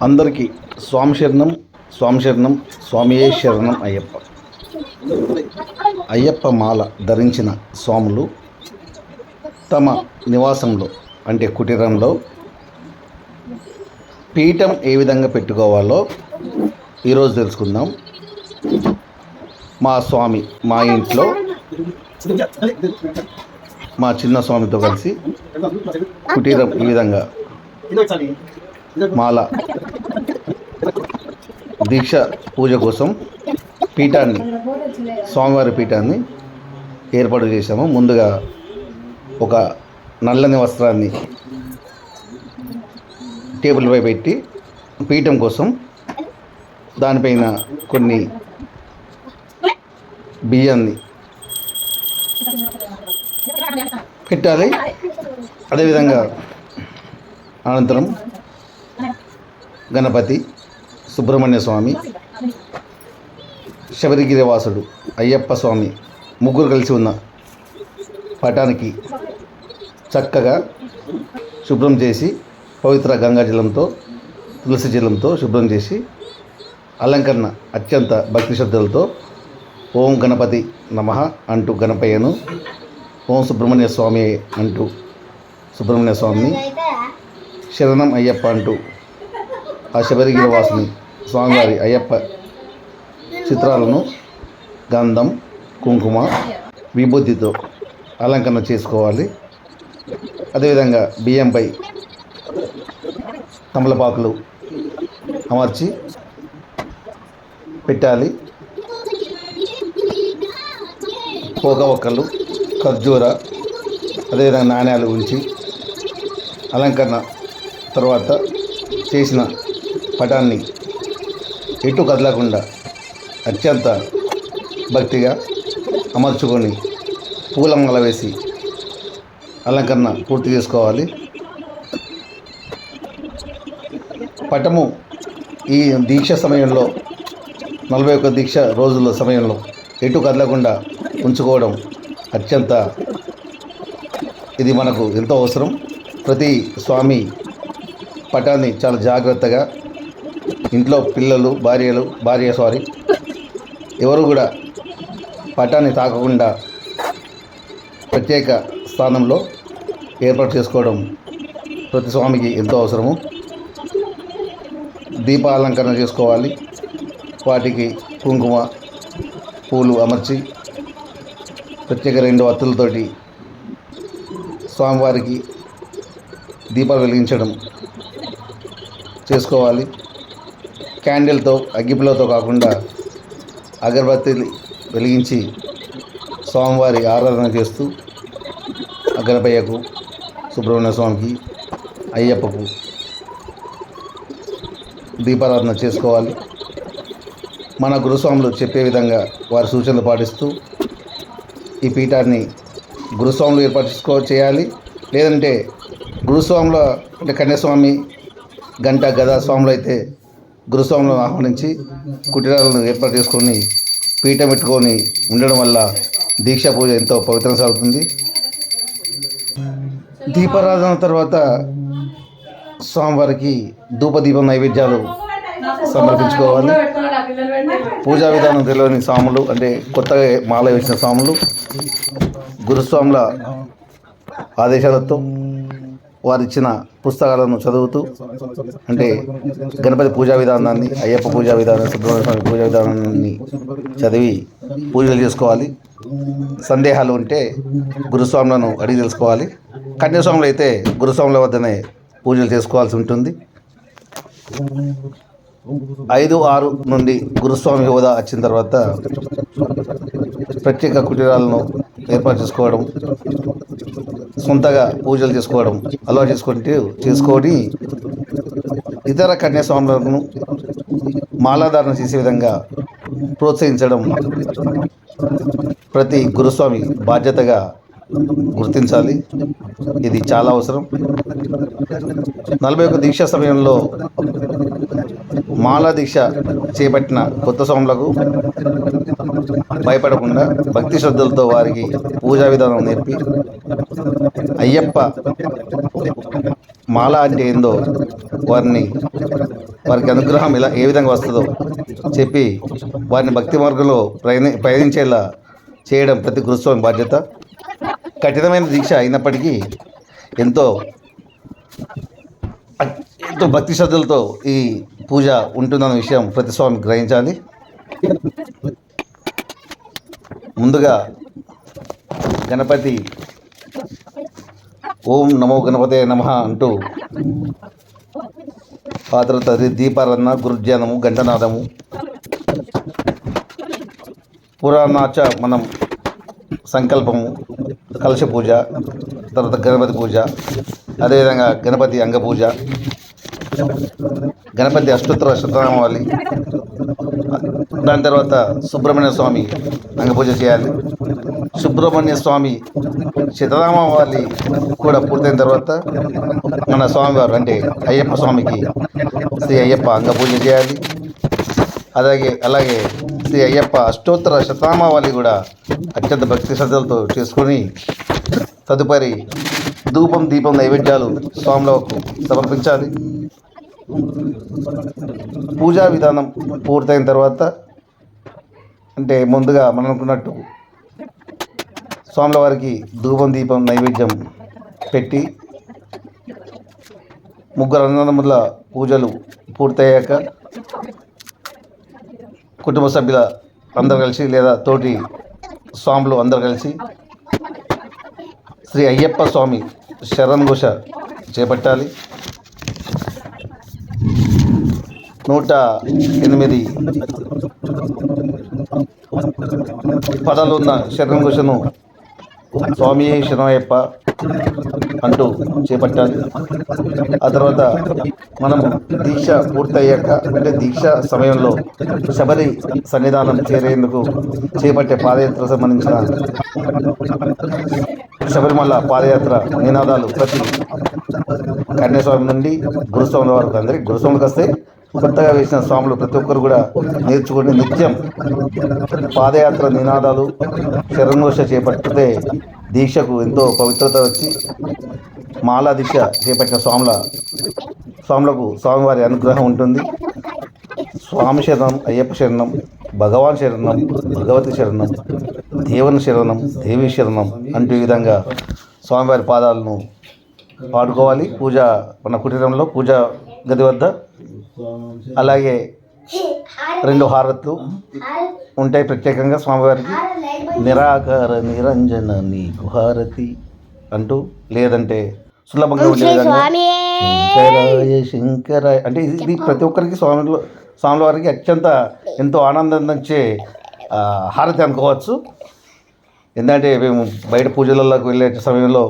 అందరికీ స్వామి శరణం స్వామి శరణం స్వామియే శరణం అయ్యప్ప. అయ్యప్ప మాల ధరించిన స్వాములు తమ నివాసంలో అంటే కుటీరంలో పీఠం ఏ విధంగా పెట్టుకోవాలో ఈరోజు తెలుసుకుందాం. మా స్వామి మా ఇంట్లో మా చిన్న స్వామితో కలిసి కుటీరం ఈ విధంగా మాల. దీక్ష పూజ కోసం పీఠాన్ని స్వామివారి పీఠాన్ని ఏర్పాటు చేశాము. ముందుగా ఒక నల్లని వస్త్రాన్ని టేబుల్పై పెట్టి పీఠం కోసం దానిపైన కొన్ని బియ్యాన్ని పెట్టాలి. అదేవిధంగా అనంతరం గణపతి సుబ్రహ్మణ్య స్వామి శబరిగిరివాసుడు అయ్యప్ప స్వామి ముగ్గురు కలిసి ఉన్న పటానికి చక్కగా శుభ్రం చేసి పవిత్ర గంగా జలంతో తులసి జలంతో శుభ్రం చేసి అలంకరణ అత్యంత భక్తి శ్రద్ధలతో ఓం గణపతి నమ అంటూ గణపయ్యను ఓం సుబ్రహ్మణ్య స్వామి అంటూ సుబ్రహ్మణ్య స్వామిని శరణం అయ్యప్ప అంటూ ఆ శబరిగిరి వాసుని స్వామివారి అయ్యప్ప చిత్రాలను గంధం కుంకుమ విభూతితో అలంకరణ చేసుకోవాలి. అదేవిధంగా బియ్యంపై తమలపాకులు అమర్చి పెట్టాలి. పోగ ఒక్కలు ఖర్జూర అదేవిధంగా నాణ్యాలు ఉంచి అలంకరణ తర్వాత చేసిన పటాన్ని ఎటు కదలకుండా అత్యంత భక్తిగా అమర్చుకొని పూలమాల వేసి అలంకరణ పూర్తి చేసుకోవాలి. పటము ఈ దీక్ష సమయంలో నలభై ఒక్క దీక్ష రోజుల సమయంలో ఎటు కదలకుండా ఉంచుకోవడం అత్యంత ఇది మనకు ఎంతో అవసరం. ప్రతి స్వామి పటాన్ని చాలా జాగ్రత్తగా ఇంట్లో పిల్లలు భార్యలు భార్య సారీ ఎవరు కూడా పటాన్ని తాకకుండా ప్రత్యేక స్థానంలో ఏర్పాటు చేసుకోవడం ప్రతి స్వామికి ఎంతో అవసరము. దీపాలంకరణ చేసుకోవాలి. వాటికి కుంకుమ పూలు అమర్చి ప్రత్యేక రెండు అత్తులతోటి స్వామివారికి దీపాలు వెలిగించడం చేసుకోవాలి. క్యాండిల్తో అగ్గిపులతో కాకుండా అగరబత్తి వెలిగించి స్వామివారి ఆరాధన చేస్తూ గణపయ్యకు సుబ్రహ్మణ్య స్వామికి అయ్యప్పకు దీపారాధన చేసుకోవాలి. మన గురుస్వాములు చెప్పే విధంగా వారి సూచనలు పాటిస్తూ ఈ పీఠాన్ని గురుస్వాములు ఏర్పాటు చేసుకో చేయాలి. లేదంటే గురుస్వాముల అంటే కన్యాస్వామి గంట గదా స్వాములు అయితే గురుస్వాములను ఆహ్వానించి కుటీరాలను ఏర్పాటు చేసుకొని పీఠం పెట్టుకొని ఉండడం వల్ల దీక్షా పూజ ఎంతో పవిత్రం సాగుతుంది దీపారాధన తర్వాత స్వామివారికి ధూపదీపం నైవేద్యాలు సమర్పించుకోవాలి. పూజా విధానం తెలియని స్వాములు అంటే కొత్తగా మాల వేసిన స్వాములు గురుస్వాముల ఆదేశాలతో వారు ఇచ్చిన పుస్తకాలను చదువుతూ అంటే గణపతి పూజా విధానాన్ని అయ్యప్ప పూజా విధానం సుబ్రహ్మణ్య స్వామి పూజా విధానాన్ని చదివి పూజలు చేసుకోవాలి. సందేహాలు ఉంటే గురుస్వాములను అడిగి తెలుసుకోవాలి. కన్యాస్వాములు అయితే గురుస్వాముల వద్దనే పూజలు చేసుకోవాల్సి ఉంటుంది. ఐదు ఆరు నుండి గురుస్వామి హోదా వచ్చిన తర్వాత ప్రత్యేక కుటీరాలను ఏర్పాటు చేసుకోవడం సొంతగా పూజలు చేసుకోవడం అలవాటు చేసుకుంటే చేసుకొని ఇతర కన్యాస్వాములను మాలాధారణ చేసే విధంగా ప్రోత్సహించడం ప్రతి గురుస్వామి బాధ్యతగా గుర్తించాలి. ఇది చాలా అవసరం. నలభై ఒక్క దీక్ష సమయంలో మాలా దీక్ష చేపట్టిన కొత్త స్వాములకు భయపడకుండా భక్తి శ్రద్ధలతో వారికి పూజా విధానం నేర్పి అయ్యప్ప మాల అంటే ఏందో వారిని వారికి అనుగ్రహం ఎలా ఏ విధంగా వస్తుందో చెప్పి వారిని భక్తి మార్గంలో ప్రయాణి ప్రయాణించేలా చేయడం ప్రతి గురుస్వామి బాధ్యత. కఠినమైన దీక్ష అయినప్పటికీ ఎంతో ఎంతో భక్తి శ్రద్ధలతో ఈ పూజ ఉంటుందన్న విషయం ప్రతి స్వామి గ్రహించాలి. ముందుగా గణపతి ఓం నమో గణపతే నమ అంటూ ఆ తర్వాత దీపారన్న దీపారాధన గురుధ్యానము గంటనాదము పురాణాచ మనం సంకల్పము కలశ పూజ తర్వాత గణపతి పూజ అదేవిధంగా గణపతి అంగ పూజ గణపతి అష్టోత్తర శతనామావళి దాని తర్వాత సుబ్రహ్మణ్య స్వామి అంగపూజ చేయాలి. సుబ్రహ్మణ్య స్వామి శతనామావళి కూడా పూర్తయిన తర్వాత మన స్వామివారు అంటే అయ్యప్ప స్వామికి శ్రీ అయ్యప్ప అంగపూజ చేయాలి. అలాగే అలాగే శ్రీ అయ్యప్ప అష్టోత్తర శతామావళి కూడా అత్యంత భక్తి శ్రద్ధలతో చేసుకొని తదుపరి ధూపం దీపం నైవేద్యాలు స్వాములకు సమర్పించాలి. పూజా విధానం పూర్తయిన తర్వాత అంటే ముందుగా మనం అనుకున్నట్టు స్వాముల వారికి ధూపం దీపం నైవేద్యం పెట్టి ముగ్గురు అన్నదమ్ముల పూజలు పూర్తయ్యాక కుటుంబ సభ్యుల అందరు కలిసి లేదా తోటి స్వాములు అందరు కలిసి శ్రీ అయ్యప్ప స్వామి శరణ్ ఘోష చేపట్టాలి. నూట ఎనిమిది పదాలు ఉన్న శరణ్ ఘోషను స్వామి శరణయ్యప్ప అంటూ చేపట్టాలి ఆ తర్వాత మనం దీక్ష పూర్తయ్యాక అంటే దీక్ష సమయంలో శబరి సన్నిధానం చేరేందుకు చేపట్టే పాదయాత్ర సంబంధించిన శబరిమల పాదయాత్ర నినాదాలు ప్రతి కన్యాస్వామి నుండి గురుస్వాముల వరకు అందరికి గురుస్వాములకు వస్తే కొత్తగా వేసిన స్వాములు ప్రతి ఒక్కరు కూడా నేర్చుకుని నిత్యం పాదయాత్ర నినాదాలు శరణోష చేపట్టితే దీక్షకు ఎంతో పవిత్రత వచ్చి మాలా దీక్ష చేపట్టిన స్వాముల స్వాములకు స్వామివారి అనుగ్రహం ఉంటుంది. స్వామి శరణం అయ్యప్ప శరణం భగవాన్ శరణం భగవతి శరణం దేవుని శరణం దేవి శరణం అంటూ ఈ విధంగా స్వామివారి పాదాలను పాడుకోవాలి. పూజ మన కుటీరంలో పూజ గది వద్ద అలాగే రెండు హారతులు ఉంటాయి ప్రత్యేకంగా స్వామివారికి. నిరాకార నిరంజన నీకు హారతి అంటూ లేదంటే సులభంగా ఉండే విధంగా శంకరాయ శంకరాయ అంటే ఇది ఇది ప్రతి ఒక్కరికి స్వామిలో స్వాముల వారికి అత్యంత ఎంతో ఆనందం ఇచ్చే హారతి అనుకోవచ్చు. ఎందుకంటే మేము బయట పూజలలోకి వెళ్ళే సమయంలో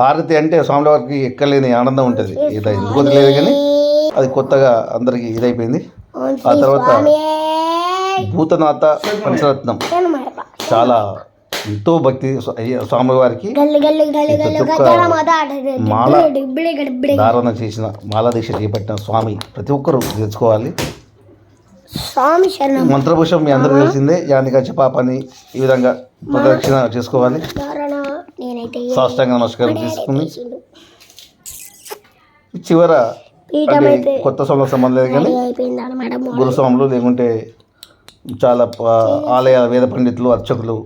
హారతి అంటే స్వాముల వారికి ఎక్కలేని ఆనందం ఉంటుంది. ఇది ఎందుకో తెలియదు కానీ అది కొత్తగా అందరికీ ఇదైపోయింది. ఆ తర్వాత భూతనాథ పంచరత్నం. చాలా ఎంతో భక్తి స్వామివారికి. మాల ధారణ చేసిన మాలా దీక్ష చేపట్టిన స్వామి ప్రతి ఒక్కరూ తెలుసుకోవాలి. స్వామి మంత్రభూషం మీ అందరూ తెలిసిందే. యానికచ్చ పాపని ఈ విధంగా ప్రదక్షిణ చేసుకోవాలి. సాష్టాంగ నమస్కారం తీసుకుని చివర అంటే కొత్త స్వాములకు సంబంధం లేదు కానీ గురుస్వాములు లేకుంటే చాలా ప- ఆలయ వేద పండితులు అర్చకులు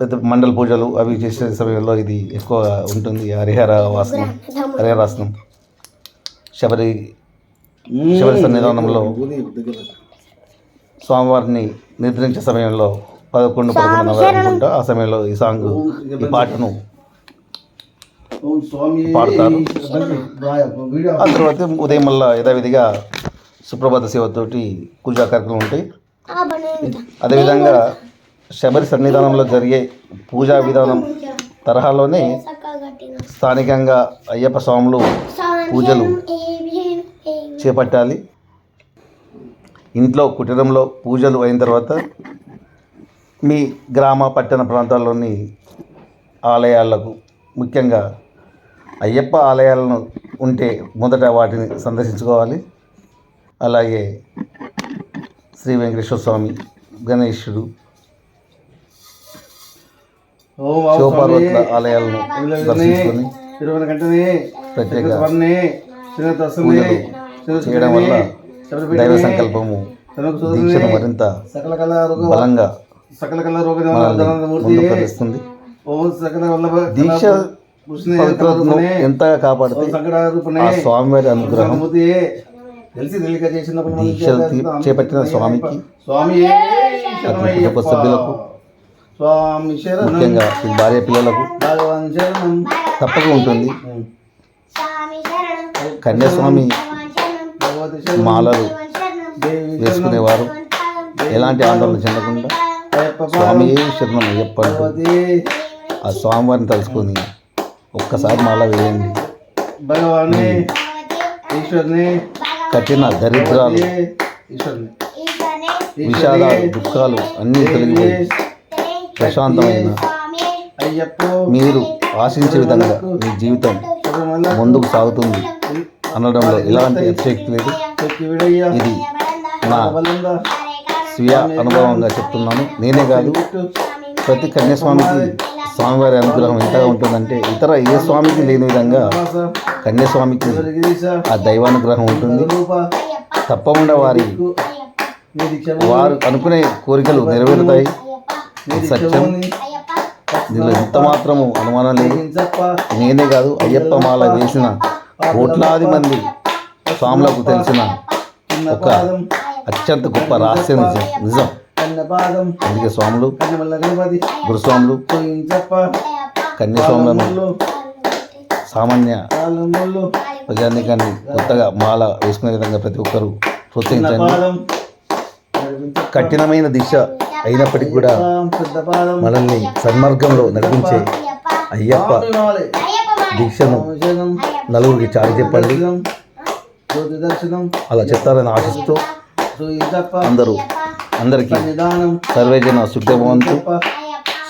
పెద్ద మండల పూజలు అవి చేసే సమయంలో ఇది ఎక్కువ ఉంటుంది. హరిహర వాసనం హరిహరాసనం శబరి శబరి సన్నిధానంలో స్వామివారిని నిద్రించే సమయంలో పదకొండు అనుకుంటా ఆ సమయంలో ఈ సాంగ్ ఈ పాటను పాడతారు. ఆ తర్వాత ఉదయం మళ్ళా యథావిధిగా సుప్రభాత సేవతోటి పూజా కార్యక్రమం ఉంటాయి. అదేవిధంగా శబరి సన్నిధానంలో జరిగే పూజా విధానం తరహాలోనే స్థానికంగా అయ్యప్ప స్వాములు పూజలు చేపట్టాలి. ఇంట్లో కుటీరంలో పూజలు అయిన తర్వాత మీ గ్రామ పట్టణ ప్రాంతాల్లోని ఆలయాలకు ముఖ్యంగా అయ్యప్ప ఆలయాలను ఉంటే మొదట వాటిని సందర్శించుకోవాలి అలాగే శ్రీ వెంకటేశ్వర స్వామి గణేశుడు శివపార్వతుల. ఆలయాలను దర్శించుకొని ప్రత్యేక చేయడం వల్ల దైవ సంకల్పము దీక్షను మరింత సకల కళ రోగ బలంగా సకల కళ రోగ మనల్ని ముందుకు దీక్ష పవిత్రతను ఎంతగా కాపాడితే సంకట రూపనే ఆ స్వామివారి అనుగ్రహం దీక్షలు చేపట్టిన స్వామికి కుటుంబ సభ్యులకు స్వామి శరణం. ముఖ్యంగా భార్య పిల్లలకు తప్పక ఉంటుంది. కన్యాస్వామి మాలలు దేవి వేసుకునేవారు. ఎలాంటి ఆందోళన చెందకుండా స్వామి శరణం భగవతి. ఆ స్వామివారిని తలుచుకొని ఒక్కసారి మాల వేయండి. భగవానే ఈశ్వరుని కఠిన దరిద్రాలు ఈశ్వరుని విషాద దుఃఖాలు అన్నీ తొలగిపోయి ప్రశాంతమైన అయ్యప్ప మీరు ఆశించే విధంగా మీ జీవితం ముందుకు సాగుతుంది. అనడంలో ఎలాంటి అతిశక్తి లేదు. ఇది నా స్వీయ అనుభవంగా చెప్తున్నాను. నేనే కాదు ప్రతి కన్యాస్వామికి స్వామివారి అనుగ్రహం ఎంతగా ఉంటుందంటే ఇతర ఏ స్వామికి లేని విధంగా కన్యాస్వామికి ఆ దైవానుగ్రహం ఉంటుంది. తప్పకుండా వారి వారు అనుకునే కోరికలు నెరవేరుతాయి. సత్యం. దీనిలో ఎంత మాత్రము అనుమానం లేదు. నేనే కాదు అయ్యప్ప మాల వేసిన కోట్లాది మంది స్వాములకు తెలిసిన ఒక అత్యంత గొప్ప రహస్యం నిజం. నిజం. కన్నపాదం. అందుకే స్వాములు గురుస్వాములు కన్యాస్వాములను సామాన్య ప్రజానికాన్ని కొత్తగా మాల వేసుకునే విధంగా ప్రతి ఒక్కరూ ప్రోత్సహించండి. కఠినమైన దిశ అయినప్పటికీ కూడా మనల్ని సన్మార్గంలో నడిపించే అయ్యప్ప దీక్షను నలుగురికి చాటి చెప్పండి. అలా చెప్తారని ఆశిస్తూ అందరూ అందరికీ నిదానం సర్వేజన సుఖభవంతు.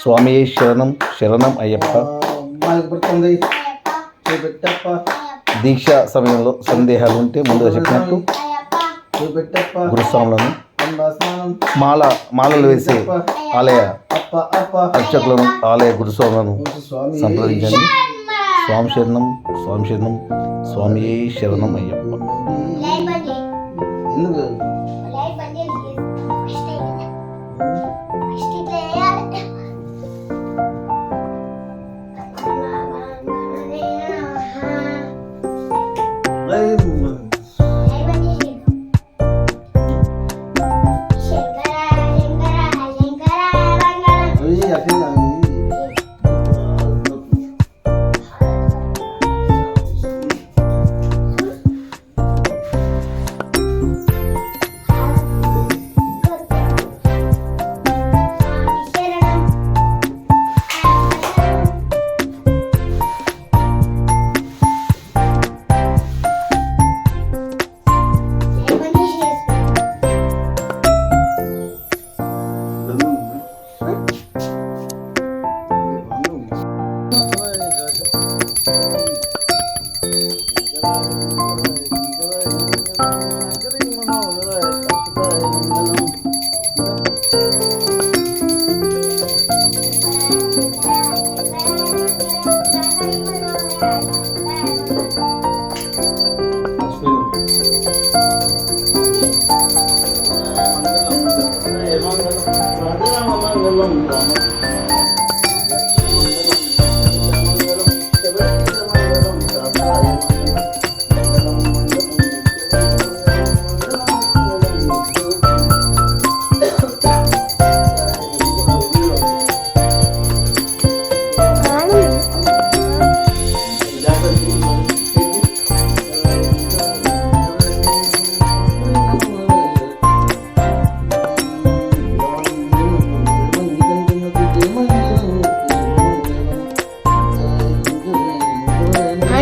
స్వామి శరణం శరణం అయ్యప్ప. దీక్ష సమయంలో సందేహాలు ఉంటే ముందుగా చెప్పినట్టు. గురుస్వాములను. మాల మాలలు వేసే ఆలయ అర్చకులను ఆలయ గురుస్వాములను స్వామి. సంప్రదించండి. స్వామి శరణం స్వామి శరణం స్వామి శరణం అయ్యప్ప. ఎందుకు?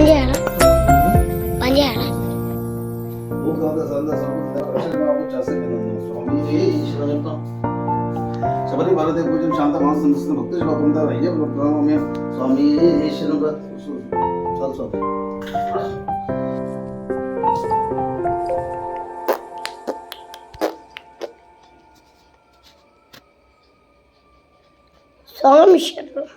చేయాలా పని చేయాలా శబరి హరి భరతే పూజం శాంత మాసం భక్తి శుభం అయ్య ప్రణామ్యం స్వామి శరణు చాలు స్వామి స్వామి శరణం